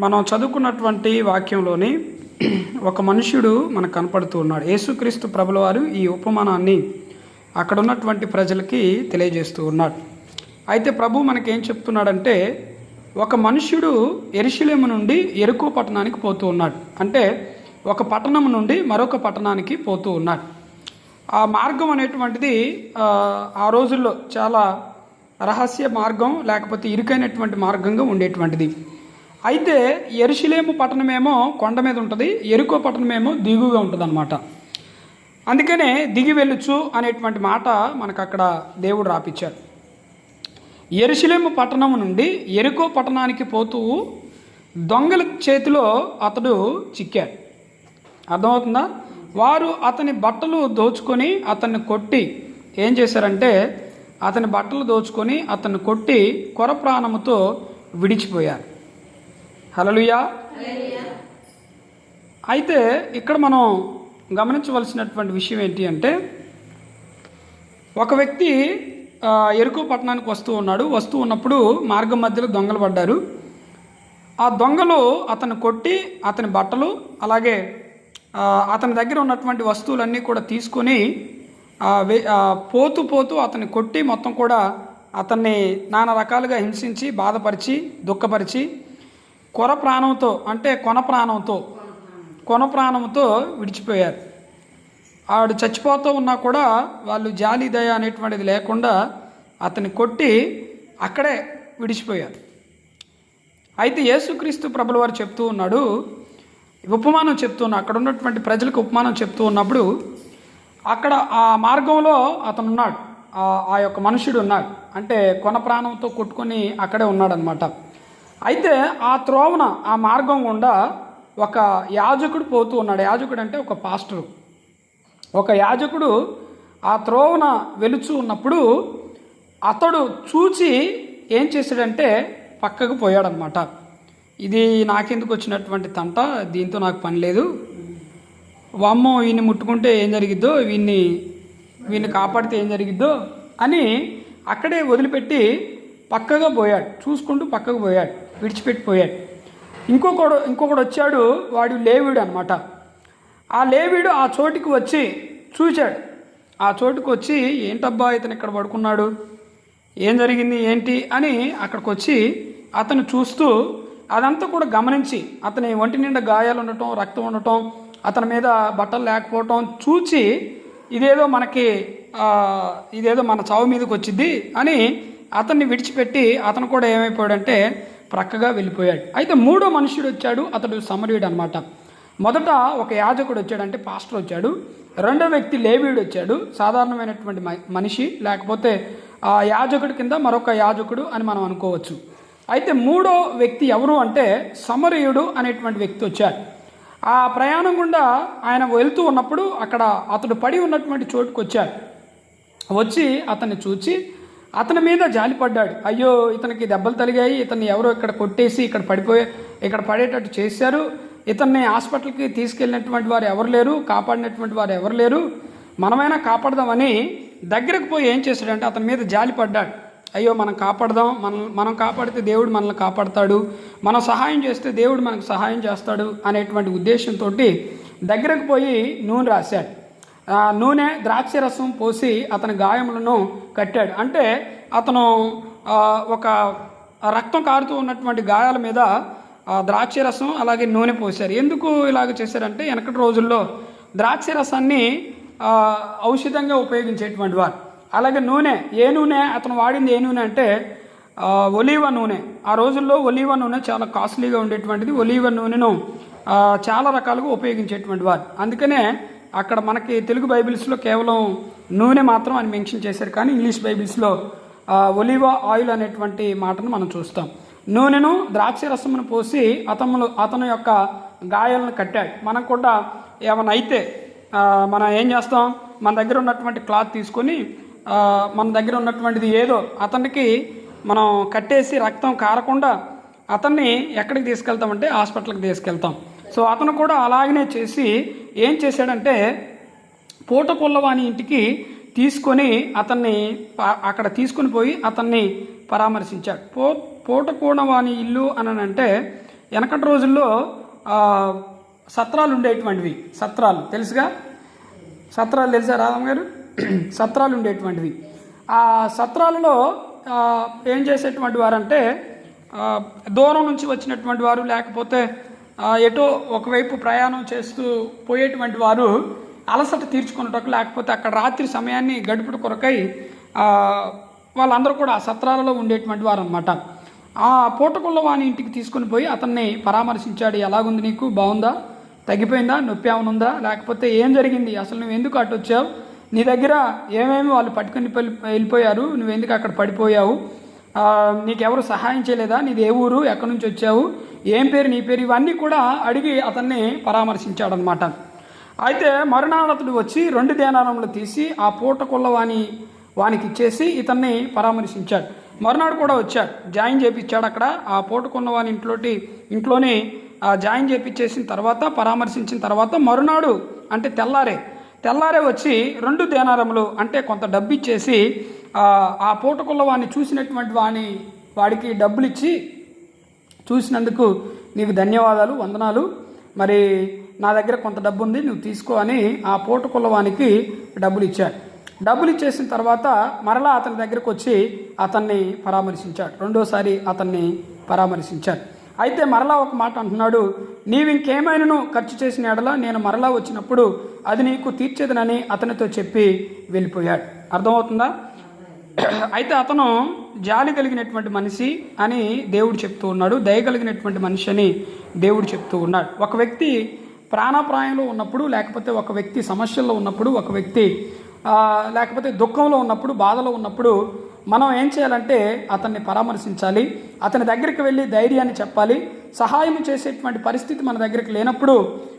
మనం చదువుకున్నటువంటి వాక్యంలోని ఒక మనుష్యుడు మనకు కనపడుతూ ఉన్నాడు. యేసుక్రీస్తు ప్రభుల వారు ఈ ఉపమానాన్ని అక్కడ ఉన్నటువంటి ప్రజలకి తెలియజేస్తూ ఉన్నాడు. అయితే ప్రభు మనకేం చెప్తున్నాడంటే ఒక మనుష్యుడు ఎరుశలేము నుండి ఎరుకో పట్టణానికి పోతూ ఉన్నాడు. అంటే ఒక పట్టణం నుండి మరొక పట్టణానికి పోతూ ఉన్నాడు. ఆ మార్గం అనేటువంటిది ఆ రోజుల్లో చాలా రహస్య మార్గం లేకపోతే ఇరుకైనటువంటి మార్గంగా ఉండేటువంటిది. అయితే ఎరుశిలేము పట్టణమేమో కొండ మీద ఉంటుంది ఎరుకో పట్టణమేమో దిగుగా ఉంటుంది అనమాట అందుకనే దిగి వెళ్ళొచ్చు అనేటువంటి మాట మనకు అక్కడ దేవుడు రాపిచ్చాడు. ఎరుశిలేము పట్టణం నుండి ఎరుకో పట్టణానికి పోతూ దొంగల చేతిలో అతడు చిక్కాడు. అర్థమవుతుందా? వారు అతని బట్టలు దోచుకొని అతన్ని కొట్టి ఏం చేశారంటే అతని బట్టలు దోచుకొని అతన్ని కొట్టి కొర ప్రాణముతో విడిచిపోయారు. హలలుయా అయితే ఇక్కడ మనం గమనించవలసినటువంటి విషయం ఏంటి అంటే ఒక వ్యక్తి ఎరుకు పట్టణానికి వస్తూ ఉన్నాడు. వస్తూ ఉన్నప్పుడు మార్గం మధ్యలో దొంగలు పడ్డారు. ఆ దొంగలు అతను కొట్టి అతని బట్టలు అలాగే అతని దగ్గర ఉన్నటువంటి వస్తువులన్నీ కూడా తీసుకొని పోతూ పోతూ అతన్ని కొట్టి మొత్తం కూడా అతన్ని నానా రకాలుగా హింసించి బాధపరిచి దుఃఖపరిచి కొర ప్రాణంతో అంటే కొన ప్రాణంతో కొన ప్రాణంతో విడిచిపోయారు. ఆవిడ చచ్చిపోతూ ఉన్నా కూడా వాళ్ళు జాలి దయ అనేటువంటిది లేకుండా అతన్ని కొట్టి అక్కడే విడిచిపోయారు. అయితే యేసుక్రీస్తు ప్రభుల వారు చెప్తూ ఉన్నాడు ఉపమానం చెప్తున్నా అక్కడ ఉన్నటువంటి ప్రజలకు ఉపమానం చెప్తూ ఉన్నప్పుడు అక్కడ ఆ మార్గంలో అతను ఉన్నాడు. ఆ- ఆ యొక్క మనుషుడు ఉన్నాడు. అంటే కొన ప్రాణంతో కొట్టుకొని అక్కడే ఉన్నాడనమాట అయితే ఆ త్రోవన ఆ మార్గం గుండా ఒక యాజకుడు పోతూ ఉన్నాడు. యాజకుడు అంటే ఒక పాస్టరు. ఒక యాజకుడు ఆ త్రోవన వెలుచు ఉన్నప్పుడు అతడు చూచి ఏం చేశాడంటే పక్కకు పోయాడనమాట ఇది నాకెందుకు వచ్చినటువంటి తంట? దీంతో నాకు పని లేదు. వామ్మో వీన్ని ముట్టుకుంటే ఏం జరిగిద్దో? వీన్ని వీన్ని కాపాడితే ఏం జరిగిద్దో? అని అక్కడే వదిలిపెట్టి పక్కగా పోయాడు. చూసుకుంటూ పక్కకు పోయాడు. విడిచిపెట్టిపోయాడు. ఇంకొకడు ఇంకొకడు వచ్చాడు వాడు లేవిడు అనమాట ఆ లేవీడు ఆ చోటికి వచ్చి చూశాడు. ఆ చోటుకు వచ్చి ఏంటబ్బా ఇతను ఇక్కడ పడుకున్నాడు? ఏం జరిగింది? ఏంటి? అని అక్కడికి వచ్చి అతను చూస్తూ అదంతా కూడా గమనించి అతని ఒంటి నిండా గాయాలు ఉండటం రక్తం ఉండటం అతని మీద బట్టలు లేకపోవటం చూచి ఇదేదో మనకి ఇదేదో మన చావు మీదకి వచ్చింది అని అతన్ని విడిచిపెట్టి అతను కూడా ఏమైపోయాడంటే ప్రక్కగా వెళ్ళిపోయాడు. అయితే మూడో మనుషుడు వచ్చాడు అతడు సమరీయుడు అనమాట మొదట ఒక యాజకుడు వచ్చాడు అంటే పాస్టర్ వచ్చాడు. రెండో వ్యక్తి లేవీడు వచ్చాడు సాధారణమైనటువంటి మ- మనిషి లేకపోతే ఆ యాజకుడి కింద మరొక యాజకుడు అని మనం అనుకోవచ్చు. అయితే మూడో వ్యక్తి ఎవరు అంటే సమరయుడు అనేటువంటి వ్యక్తి వచ్చాడు. ఆ ప్రయాణం గుండా ఆయన వెళ్తూ ఉన్నప్పుడు అక్కడ అతడు పడి ఉన్నటువంటి చోటుకు వచ్చాడు వచ్చి అతన్ని చూచి అతని మీద జాలిపడ్డాడు. అయ్యో ఇతనికి దెబ్బలు తలిగాయి ఇతన్ని ఎవరో ఇక్కడ కొట్టేసి ఇక్కడ పడిపోయే ఇక్కడ పడేటట్టు చేశారు. ఇతన్ని హాస్పిటల్కి తీసుకెళ్ళినటువంటి వారు ఎవరు లేరు కాపాడినటువంటి వారు ఎవరు లేరు. మనమైనా కాపాడదామని దగ్గరకు పోయి ఏం చేశాడంటే అతని మీద జాలిపడ్డాడు. అయ్యో మనం కాపాడదాం మనం మనం కాపాడితే దేవుడు మనల్ని కాపాడతాడు. మనం సహాయం చేస్తే దేవుడు మనకు సహాయం చేస్తాడు అనేటువంటి ఉద్దేశంతో దగ్గరకు పోయి నూనె రాశాడు. నూనె ద్రాక్ష రసం పోసి అతని గాయములను కట్టాడు. అంటే అతను ఒక రక్తం కారుతూ ఉన్నటువంటి గాయాల మీద ద్రాక్ష రసం అలాగే నూనె పోశారు. ఎందుకు ఇలాగ చేశారంటే వెనకటి రోజుల్లో ద్రాక్ష రసాన్ని ఔషధంగా ఉపయోగించేటువంటి వారు. అలాగే నూనె ఏ నూనె అతను వాడింది ఏ నూనె అంటే ఒలీవ నూనె. ఆ రోజుల్లో ఒలీవ నూనె చాలా కాస్ట్లీగా ఉండేటువంటిది. ఒలీవ నూనెను చాలా రకాలుగా ఉపయోగించేటువంటి వారు. అందుకనే అక్కడ మనకి తెలుగు బైబిల్స్లో కేవలం నూనె మాత్రం అని మెన్షన్ చేశారు కానీ ఇంగ్లీష్ బైబిల్స్లో ఒలివా ఆయిల్ అనేటువంటి మాటను మనం చూస్తాం. నూనెను ద్రాక్ష రసమును పోసి అతను అతను యొక్క గాయాలను కట్టాడు. మనం కూడా ఏమైనా అయితే మనం ఏం చేస్తాం? మన దగ్గర ఉన్నటువంటి క్లాత్ తీసుకొని మన దగ్గర ఉన్నటువంటిది ఏదో అతనికి మనం కట్టేసి రక్తం కారకుండా అతన్ని ఎక్కడికి తీసుకెళ్తామంటే హాస్పిటల్కి తీసుకెళ్తాం. సో అతను కూడా అలాగనే చేసి ఏం చేశాడంటే పూట పుల్లవాణి ఇంటికి తీసుకొని అతన్ని అక్కడ తీసుకొని పోయి అతన్ని పరామర్శించాడు. పో పూట కూడవాణి ఇల్లు అని అంటే వెనకటి రోజుల్లో సత్రాలు ఉండేటువంటివి. సత్రాలు. తెలుసుగా? సత్రాలు తెలుసా రాధమ్మ గారు? సత్రాలు ఉండేటువంటివి. ఆ సత్రాలలో ఏం చేసేటువంటి వారంటే దూరం నుంచి వచ్చినటువంటి వారు లేకపోతే ఎటో ఒకవైపు ప్రయాణం చేస్తూ పోయేటువంటి వారు అలసట తీర్చుకున్నటకు లేకపోతే అక్కడ రాత్రి సమయాన్ని గడుపుట కొరకై వాళ్ళందరూ కూడా ఆ సత్రాలలో ఉండేటువంటి వారు అనమాట ఆ పూటకుళ్ళ వాని ఇంటికి తీసుకుని పోయి అతన్ని పరామర్శించాడు ఎలాగుంది నీకు? బాగుందా? తగ్గిపోయిందా? నొప్పి ఏమైనా లేకపోతే ఏం జరిగింది? అసలు నువ్వు ఎందుకు అటు వచ్చావు? నీ దగ్గర ఏమేమి వాళ్ళు పట్టుకుని వెళ్ళిపోయారు? నువ్వు ఎందుకు అక్కడ పడిపోయావు? నీకెవరు సహాయం చేయలేదా? నీది ఏ ఊరు? ఎక్కడి నుంచి వచ్చావు? ఏం పేరు? నీ పేరు? ఇవన్నీ కూడా అడిగి అతన్ని పరామర్శించాడనమాట అయితే మరునాడు అతడు వచ్చి రెండు దేనారములు తీసి ఆ పూట వాని వానికి ఇచ్చేసి ఇతన్ని పరామర్శించాడు. మరునాడు కూడా వచ్చాడు. జాయిన్ చేపించాడు అక్కడ. ఆ పూటకున్న వాని ఇంట్లోటి ఇంట్లోనే జాయిన్ చేపించేసిన తర్వాత పరామర్శించిన తర్వాత మరునాడు అంటే తెల్లారే తెల్లారే వచ్చి రెండు దేనారములు అంటే కొంత డబ్బు ఇచ్చేసి ఆ, పూటకుల్ల వాడిని చూసినటువంటి వాని వాడికి డబ్బులు ఇచ్చి చూసినందుకు నీకు ధన్యవాదాలు వందనాలు. మరి నా దగ్గర కొంత డబ్బు ఉంది నువ్వు తీసుకో అని ఆ పూటకుల్లవానికి డబ్బులు ఇచ్చాడు డబ్బులు ఇచ్చేసిన తర్వాత మరలా అతని దగ్గరకు వచ్చి అతన్ని పరామర్శించాడు. రెండోసారి అతన్ని పరామర్శించాడు. అయితే మరలా ఒక మాట అంటున్నాడు నీవు ఇంకేమైనాను ఖర్చు చేసిన ఎడల నేను మరలా వచ్చినప్పుడు అది నీకు తీర్చేదనని అతనితో చెప్పి వెళ్ళిపోయాడు. అర్థమవుతుందా? అయితే అతను జాలి కలిగినటువంటి మనిషి అని దేవుడు చెప్తూ ఉన్నాడు దయ కలిగినటువంటి మనిషి అని దేవుడు చెప్తూ ఉన్నాడు. ఒక వ్యక్తి ప్రాణాప్రాయంలో ఉన్నప్పుడు లేకపోతే ఒక వ్యక్తి సమస్యల్లో ఉన్నప్పుడు ఒక వ్యక్తి లేకపోతే దుఃఖంలో ఉన్నప్పుడు బాధలో ఉన్నప్పుడు మనం ఏం చేయాలంటే అతన్ని పరామర్శించాలి. అతని దగ్గరికి వెళ్ళి ధైర్యాన్ని చెప్పాలి. సహాయం చేసేటువంటి పరిస్థితి మన దగ్గరికి లేనప్పుడు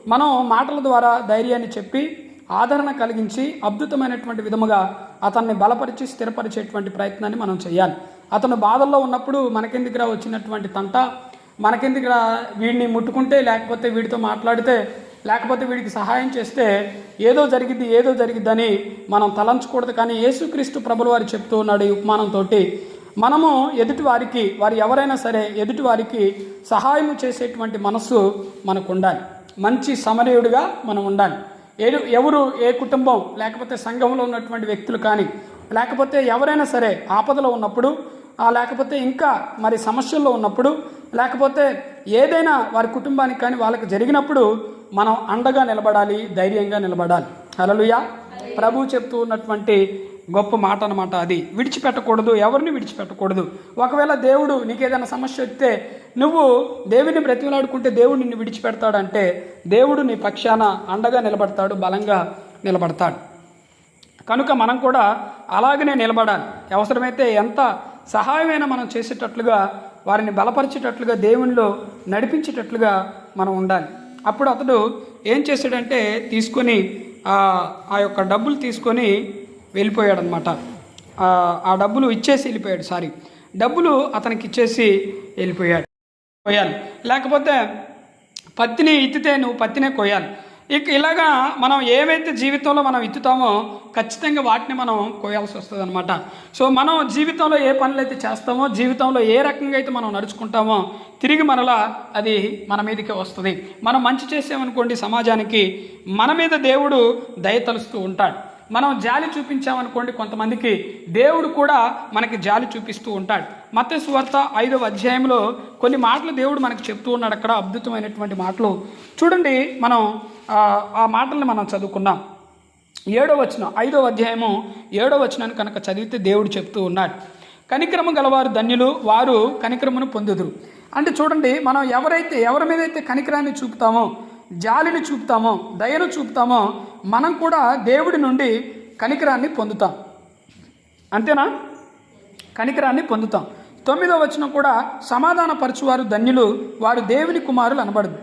మనం మాటల ద్వారా ధైర్యాన్ని చెప్పి ఆదరణ కలిగించి అద్భుతమైనటువంటి విధముగా అతన్ని బలపరిచి స్థిరపరిచేటువంటి ప్రయత్నాన్ని మనం చేయాలి. అతను బాధల్లో ఉన్నప్పుడు మనకెందుకురా వచ్చినటువంటి తంట? మనకెందుకురా వీడిని ముట్టుకుంటే లేకపోతే వీడితో మాట్లాడితే లేకపోతే వీడికి సహాయం చేస్తే ఏదో జరిగిద్ది ఏదో జరిగిద్దని మనం తలంచకూడదు. కానీ యేసుక్రీస్తు ప్రభులు వారు చెప్తూ ఉన్నాడు ఈ ఉపమానంతో మనము ఎదుటి వారికి వారు ఎవరైనా సరే ఎదుటి వారికి సహాయం చేసేటువంటి మనస్సు మనకు ఉండాలి మంచి సమరయుడిగా మనం ఉండాలి. ఏ ఎవరు ఏ కుటుంబం లేకపోతే సంఘంలో ఉన్నటువంటి వ్యక్తులు కానీ లేకపోతే ఎవరైనా సరే ఆపదలో ఉన్నప్పుడు లేకపోతే ఇంకా మరి సమస్యల్లో ఉన్నప్పుడు లేకపోతే ఏదైనా వారి కుటుంబానికి కానీ వాళ్ళకి జరిగినప్పుడు మనం అండగా నిలబడాలి ధైర్యంగా నిలబడాలి. హలలుయా ప్రభు చెప్తూ ఉన్నటువంటి గొప్ప మాట అనమాట అది. విడిచిపెట్టకూడదు ఎవరిని విడిచిపెట్టకూడదు. ఒకవేళ దేవుడు నీకు ఏదైనా సమస్య వస్తే నువ్వు దేవుని బ్రతిమలాడుకుంటే దేవుడు నిన్ను విడిచిపెడతాడంటే దేవుడు నీ పక్షాన అండగా నిలబడతాడు బలంగా నిలబడతాడు. కనుక మనం కూడా అలాగనే నిలబడాలి. అవసరమైతే ఎంత సహాయమైన మనం చేసేటట్లుగా వారిని బలపరిచేటట్లుగా దేవునిలో నడిపించేటట్లుగా మనం ఉండాలి. అప్పుడు అతడు ఏం చేశాడంటే తీసుకొని ఆ యొక్క డబ్బులు తీసుకొని వెళ్ళిపోయాడనమాట. ఆ ఆ డబ్బులు ఇచ్చేసి వెళ్ళిపోయాడు సారీ. డబ్బులు అతనికి ఇచ్చేసి వెళ్ళిపోయాడు. కొయ్యాలి. లేకపోతే పత్తిని ఇత్తితే నువ్వు పత్తినే కొయ్యాలి. ఇక ఇలాగా మనం ఏవైతే జీవితంలో మనం ఇత్తుతామో ఖచ్చితంగా వాటిని మనం కోయాల్సి వస్తుంది అనమాట సో మనం జీవితంలో ఏ పనులు అయితే చేస్తామో జీవితంలో ఏ రకంగా అయితే మనం నడుచుకుంటామో తిరిగి మనలా అది మన మీదకే వస్తుంది. మనం మంచి చేసామనుకోండి సమాజానికి మన మీద దేవుడు దయ తలుస్తూ ఉంటాడు. మనం జాలి చూపించామనుకోండి కొంతమందికి దేవుడు కూడా మనకి జాలి చూపిస్తూ ఉంటాడు. మత సువార్త ఐదవ అధ్యాయంలో కొన్ని మాటలు దేవుడు మనకు చెప్తూ ఉన్నాడు అక్కడ అద్భుతమైనటువంటి మాటలు. చూడండి మనం ఆ, మాటల్ని మనం చదువుకున్నాం ఏడో వచనం ఐదో అధ్యాయము ఏడో వచనాన్ని కనుక చదివితే దేవుడు చెప్తూ ఉన్నాడు. కనిక్రమ గలవారు ధన్యులు వారు కనిక్రమను పొందుదురు. అంటే చూడండి మనం ఎవరైతే ఎవరి మీద అయితే కనికరాన్ని చూపుతామో జాలిని చూపుతామో దయను చూపుతామో మనం కూడా దేవుడి నుండి కనికరాన్ని పొందుతాం. అంతేనా? కనికరాన్ని పొందుతాం. తొమ్మిదో వచనం కూడా సమాధానపరచువారు ధన్యులు వారు దేవుని కుమారులు అనబడదు.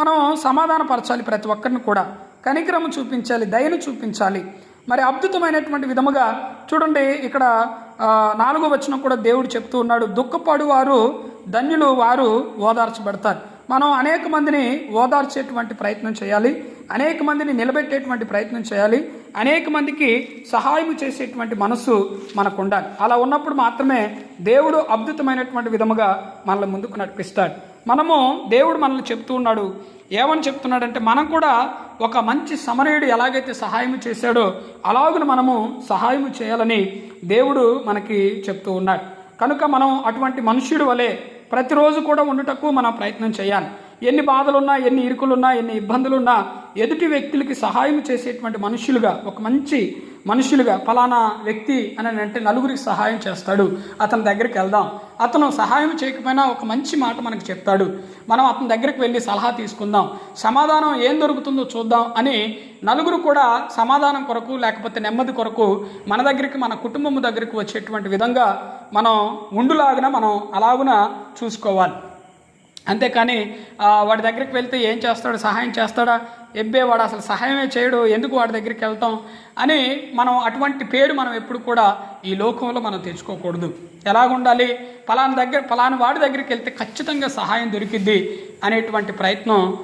మనం సమాధానపరచాలి ప్రతి ఒక్కరిని కూడా. కనికరము చూపించాలి దయను చూపించాలి. మరి అద్భుతమైనటువంటి విధముగా చూడండి ఇక్కడ నాలుగో వచనం కూడా దేవుడు చెప్తూ ఉన్నాడు. దుఃఖపడు వారు ధన్యులు వారు ఓదార్చబడతారు. మనం అనేక మందిని ఓదార్చేటువంటి ప్రయత్నం చేయాలి అనేక మందిని నిలబెట్టేటువంటి ప్రయత్నం చేయాలి అనేక మందికి సహాయం చేసేటువంటి మనస్సు మనకు ఉండాలి అలా ఉన్నప్పుడు మాత్రమే దేవుడు అద్భుతమైనటువంటి విధముగా మనల్ని ముందుకు నడిపిస్తాడు. మనము దేవుడు మనల్ని చెప్తూ ఉన్నాడు. ఏమని చెప్తున్నాడంటే మనం కూడా ఒక మంచి సమరయుడు ఎలాగైతే సహాయం చేశాడో అలాగున మనము సహాయం చేయాలని దేవుడు మనకి చెప్తూ ఉన్నాడు. కనుక మనం అటువంటి మనుష్యుడు వలె ప్రతిరోజు కూడా ఉండుటకు మనం ప్రయత్నం చేయాలి. ఎన్ని బాధలున్నా ఎన్ని ఇరుకులున్నా ఎన్ని ఇబ్బందులున్నా ఎదుటి వ్యక్తులకి సహాయం చేసేటువంటి మనుషులుగా ఒక మంచి మనుషులుగా ఫలానా వ్యక్తి అని అంటే నలుగురికి సహాయం చేస్తాడు. అతని దగ్గరికి వెళ్దాం. అతను సహాయం చేయకపోయినా ఒక మంచి మాట మనకు చెప్తాడు. మనం అతని దగ్గరికి వెళ్ళి సలహా తీసుకుందాం. సమాధానం ఏం దొరుకుతుందో చూద్దాం అని నలుగురు కూడా సమాధానం కొరకు లేకపోతే నెమ్మది కొరకు మన దగ్గరికి మన కుటుంబం దగ్గరికి వచ్చేటువంటి విధంగా మనం ఉండులాగిన మనం అలాగున చూసుకోవాలి. అంతేకాని వాడి దగ్గరికి వెళ్తే ఏం చేస్తాడు సహాయం చేస్తాడా? ఎబ్బే వాడు అసలు సహాయమే చేయడు ఎందుకు వాడి దగ్గరికి వెళ్తాం? అని మనం అటువంటి పేరు మనం ఎప్పుడు కూడా ఈ లోకంలో మనం తెచ్చుకోకూడదు. ఎలాగుండాలి? ఫలానా దగ్గర ఫలానా వాడి దగ్గరికి వెళ్తే ఖచ్చితంగా సహాయం దొరికిద్ది అనేటువంటి ప్రయత్నం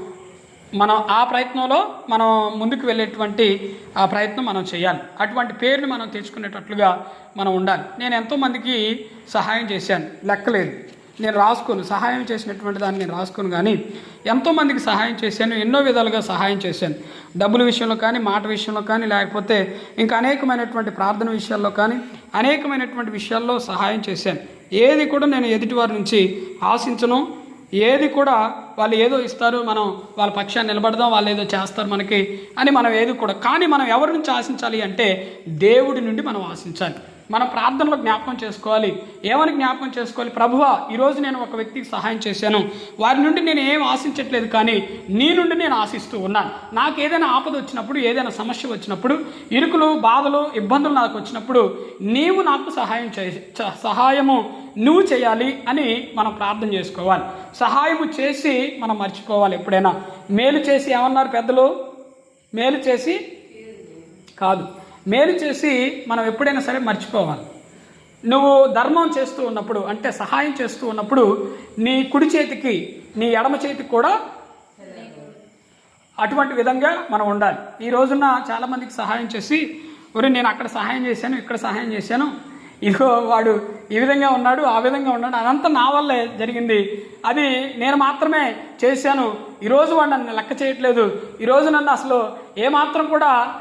మనం ఆ ప్రయత్నంలో మనం ముందుకు వెళ్ళేటువంటి ఆ ప్రయత్నం మనం చేయాలి. అటువంటి పేరుని మనం తెచ్చుకునేటట్లుగా మనం ఉండాలి. నేను ఎంతోమందికి సహాయం చేశాను. లెక్కలేదు. నేను రాసుకోను సహాయం చేసినటువంటి దాన్ని నేను రాసుకోను కానీ ఎంతోమందికి సహాయం చేశాను ఎన్నో విధాలుగా సహాయం చేశాను. డబ్బుల విషయంలో కానీ మాట విషయంలో కానీ లేకపోతే ఇంకా అనేకమైనటువంటి ప్రార్థన విషయాల్లో కానీ అనేకమైనటువంటి విషయాల్లో సహాయం చేశాను. ఏది కూడా నేను ఎదుటివారి నుంచి ఆశించను. ఏది కూడా వాళ్ళు ఏదో ఇస్తారు మనం వాళ్ళ పక్షాన్ని నిలబడదాం వాళ్ళు ఏదో చేస్తారు మనకి అని మనం ఏది కూడా కానీ మనం ఎవరి నుంచి ఆశించాలి అంటే దేవుడి నుండి మనం ఆశించాలి. మన ప్రార్థనలో జ్ఞాపకం చేసుకోవాలి. ఏమని జ్ఞాపకం చేసుకోవాలి? ప్రభువా ఈరోజు నేను ఒక వ్యక్తికి సహాయం చేశాను. వారి నుండి నేను ఏం ఆశించట్లేదు కానీ నీ నుండి నేను ఆశిస్తూ ఉన్నాను. నాకు ఏదైనా ఆపద వచ్చినప్పుడు ఏదైనా సమస్య వచ్చినప్పుడు ఇరుకులు బాధలు ఇబ్బందులు నాకు వచ్చినప్పుడు నీవు నాకు సహాయం చే సహాయము నువ్వు చేయాలి అని మనం ప్రార్థన చేసుకోవాలి. సహాయము చేసి మనం మర్చిపోవాలి ఎప్పుడైనా. మేలు చేసి ఏమన్నారు పెద్దలు? మేలు చేసి? కాదు. మేలు చేసి మనం ఎప్పుడైనా సరే మర్చిపోవాలి. నువ్వు ధర్మం చేస్తూ ఉన్నప్పుడు అంటే సహాయం చేస్తూ ఉన్నప్పుడు నీ కుడి చేతికి నీ ఎడమ చేతికి కూడా అటువంటి విధంగా మనం ఉండాలి. ఈ రోజున చాలామందికి సహాయం చేసి ఒరే నేను అక్కడ సహాయం చేశాను ఇక్కడ సహాయం చేశాను. ఇదిగో వాడు ఈ విధంగా ఉన్నాడు ఆ విధంగా ఉన్నాడు అదంతా నా వల్లే జరిగింది. అది నేను మాత్రమే చేశాను. ఈరోజు వాడు నన్ను లెక్క చేయట్లేదు. ఈరోజు నన్ను అసలు ఏమాత్రం కూడా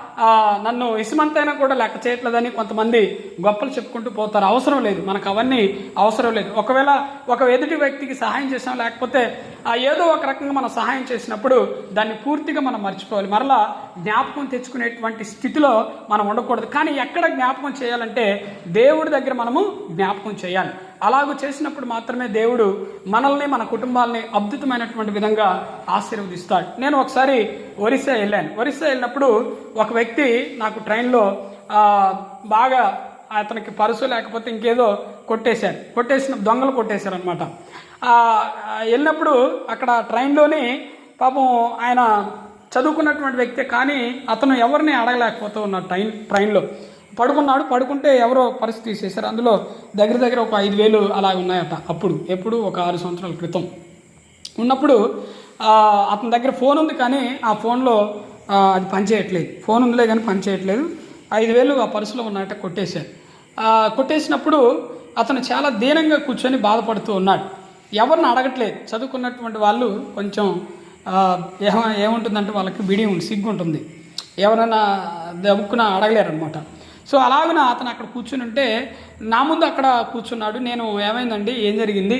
నన్ను ఇసుమంతైనా కూడా లెక్క చేయట్లేదని కొంతమంది గొప్పలు చెప్పుకుంటూ పోతారు. అవసరం లేదు. మనకు అవన్నీ అవసరం లేదు. ఒకవేళ ఒక ఎదుటి వ్యక్తికి సహాయం చేసాం లేకపోతే ఆ ఏదో ఒక రకంగా మనం సహాయం చేసినప్పుడు దాన్ని పూర్తిగా మనం మర్చిపోవాలి. మరలా జ్ఞాపకం తెచ్చుకునేటువంటి స్థితిలో మనం ఉండకూడదు. కానీ ఎక్కడ జ్ఞాపకం చేయాలంటే దేవుడి దగ్గర మనము జ్ఞాపకం చేయాలి. అలాగ చేసినప్పుడు మాత్రమే దేవుడు మనల్ని మన కుటుంబాలని అద్భుతమైనటువంటి విధంగా ఆశీర్వదిస్తాడు. నేను ఒకసారి ఒరిస్సా వెళ్ళాను. ఒరిస్సా వెళ్ళినప్పుడు ఒక వ్యక్తి నాకు ట్రైన్లో బాగా అతనికి పరుసు లేకపోతే ఇంకేదో కొట్టేశారు. కొట్టేసిన దొంగలు కొట్టేశారు అనమాట వెళ్ళినప్పుడు అక్కడ ట్రైన్లోని పాపం ఆయన చదువుకున్నటువంటి వ్యక్తే కానీ అతను ఎవరిని అడగలేకపోతూ ఉన్నాడు ట్రైన్ ట్రైన్లో. పడుకున్నాడు పడుకుంటే ఎవరో పరిస్థితి తీసేశారు అందులో దగ్గర దగ్గర ఒక ఐదు వేలు అలా ఉన్నాయట అప్పుడు. ఎప్పుడు? ఒక ఆరు సంవత్సరాల క్రితం. ఉన్నప్పుడు అతని దగ్గర ఫోన్ ఉంది కానీ ఆ ఫోన్లో అది పనిచేయట్లేదు. ఫోన్ ఉందిలే కానీ పనిచేయట్లేదు. ఐదు వేలు ఆ పర్సులో ఉన్నట్ట కొట్టేశారు. కొట్టేసినప్పుడు అతను చాలా దీనంగా కూర్చొని బాధపడుతూ ఉన్నాడు. ఎవరిని అడగట్లేదు. చదువుకున్నటువంటి వాళ్ళు కొంచెం ఏమ ఏముంటుందంటే వాళ్ళకి బిడి ఉంది సిగ్గు ఉంటుంది ఎవరైనా దమ్ముకున్నా అడగలేరు అనమాట సో అలాగన అతను అక్కడ కూర్చుని ఉంటే నా ముందు అక్కడ కూర్చున్నాడు. నేను ఏమైందండి? ఏం జరిగింది?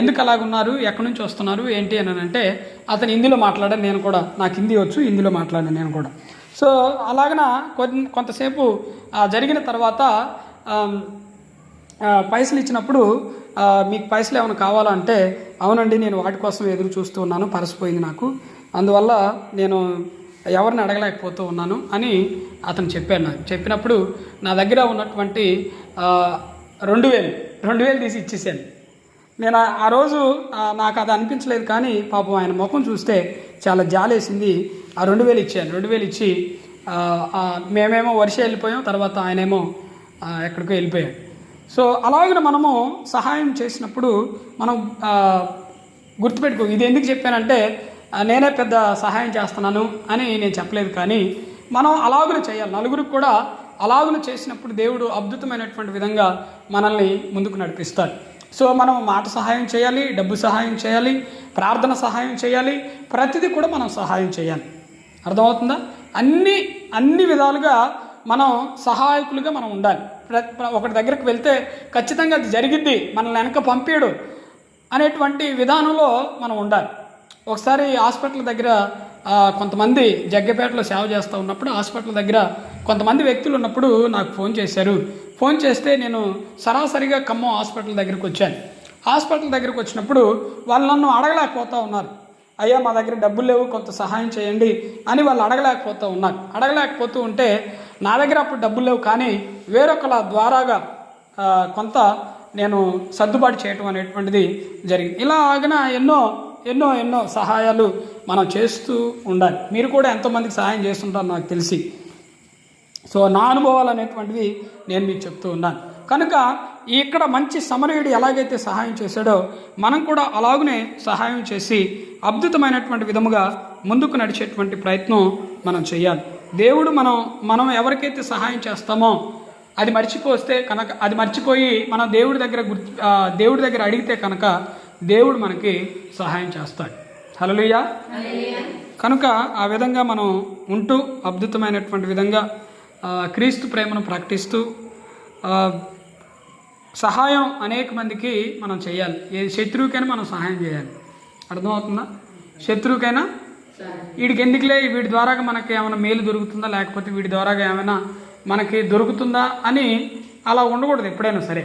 ఎందుకు అలాగున్నారు ఎక్కడి నుంచి వస్తున్నారు? ఏంటి అని అంటే అతను హిందీలో మాట్లాడాను నేను కూడా. నాకు హిందీ వచ్చు హిందీలో మాట్లాడాను నేను కూడా. సో అలాగన కొన్ కొంతసేపు జరిగిన తర్వాత పైసలు ఇచ్చినప్పుడు మీకు పైసలు ఏమైనా కావాలంటే అవునండి నేను వాటి కోసం ఎదురు చూస్తూ ఉన్నాను పరసిపోయింది నాకు. అందువల్ల నేను ఎవరిని అడగలేకపోతూ ఉన్నాను అని అతను చెప్పాను నాకు. చెప్పినప్పుడు నా దగ్గర ఉన్నటువంటి రెండు వేలు రెండు వేలు తీసి ఇచ్చేసాను నేను ఆ- రోజు నాకు అది అనిపించలేదు కానీ పాపం ఆయన ముఖం చూస్తే చాలా జాలేసింది. ఆ రెండు వేలు ఇచ్చాను. రెండు వేలు ఇచ్చి మేమేమో వర్ష వెళ్ళిపోయాం. తర్వాత ఆయనేమో ఎక్కడికో వెళ్ళిపోయాం సో అలాగే మనము సహాయం చేసినప్పుడు మనం గుర్తుపెట్టుకో ఇది ఎందుకు చెప్పానంటే నేనే పెద్ద సహాయం చేస్తున్నాను అని నేను చెప్పలేదు. కానీ మనం అలాగున చేయాలి. నలుగురికి కూడా అలాగున చేసినప్పుడు దేవుడు అద్భుతమైనటువంటి విధంగా మనల్ని ముందుకు నడిపిస్తాడు. సో మనం మాట సహాయం చేయాలి డబ్బు సహాయం చేయాలి ప్రార్థన సహాయం చేయాలి ప్రతిదీ కూడా మనం సహాయం చేయాలి. అర్థమవుతుందా? అన్ని అన్ని విధాలుగా మనం సహాయకులుగా మనం ఉండాలి. ఒకటి దగ్గరికి వెళ్తే ఖచ్చితంగా అది జరిగిద్ది మనల్ని వెనక పంపాడు అనేటువంటి విధానంలో మనం ఉండాలి. ఒకసారి హాస్పిటల్ దగ్గర కొంతమంది జగ్గపేటలో సేవ చేస్తూ ఉన్నప్పుడు హాస్పిటల్ దగ్గర కొంతమంది వ్యక్తులు ఉన్నప్పుడు నాకు ఫోన్ చేశారు. ఫోన్ చేస్తే నేను సరాసరిగా ఖమ్మం హాస్పిటల్ దగ్గరికి వచ్చాను. హాస్పిటల్ దగ్గరికి వచ్చినప్పుడు వాళ్ళు నన్ను అడగలేకపోతూ ఉన్నారు. అయ్యా మా దగ్గర డబ్బులు లేవు కొంత సహాయం చేయండి అని వాళ్ళు అడగలేకపోతూ ఉన్నారు. అడగలేకపోతూ ఉంటే నా దగ్గర అప్పుడు డబ్బులు లేవు కానీ వేరొకల ద్వారాగా కొంత నేను సర్దుబాటు చేయటం అనేటువంటిది జరిగింది. ఇలా ఆగిన ఎన్నో ఎన్నో ఎన్నో సహాయాలు మనం చేస్తూ ఉండాలి. మీరు కూడా ఎంతోమందికి సహాయం చేస్తుంటారు నాకు తెలిసి. సో నా అనుభవాలు అనేటువంటివి నేను మీకు చెప్తూ ఉన్నాను. కనుక ఇక్కడ మంచి సమరయుడు ఎలాగైతే సహాయం చేశాడో మనం కూడా అలాగనే సహాయం చేసి అద్భుతమైనటువంటి విధముగా ముందుకు నడిచేటువంటి ప్రయత్నం మనం చేయాలి. దేవుడు మనం మనం ఎవరికైతే సహాయం చేస్తామో అది మర్చిపోస్తే కనుక అది మర్చిపోయి మనం దేవుడి దగ్గర గుర్తు దేవుడి దగ్గర అడిగితే కనుక దేవుడు మనకి సహాయం చేస్తాడు. హలోయా కనుక ఆ విధంగా మనం ఉంటూ అద్భుతమైనటువంటి విధంగా క్రీస్తు ప్రేమను ప్రకటిస్తూ సహాయం అనేక మందికి మనం చేయాలి. ఏ శత్రువుకైనా మనం సహాయం చేయాలి. అర్థమవుతుందా? శత్రువుకైనా వీడికి ఎందుకులే? వీడి ద్వారా మనకి ఏమైనా మేలు దొరుకుతుందా? లేకపోతే వీడి ద్వారా ఏమైనా మనకి దొరుకుతుందా? అని అలా ఉండకూడదు ఎప్పుడైనా సరే.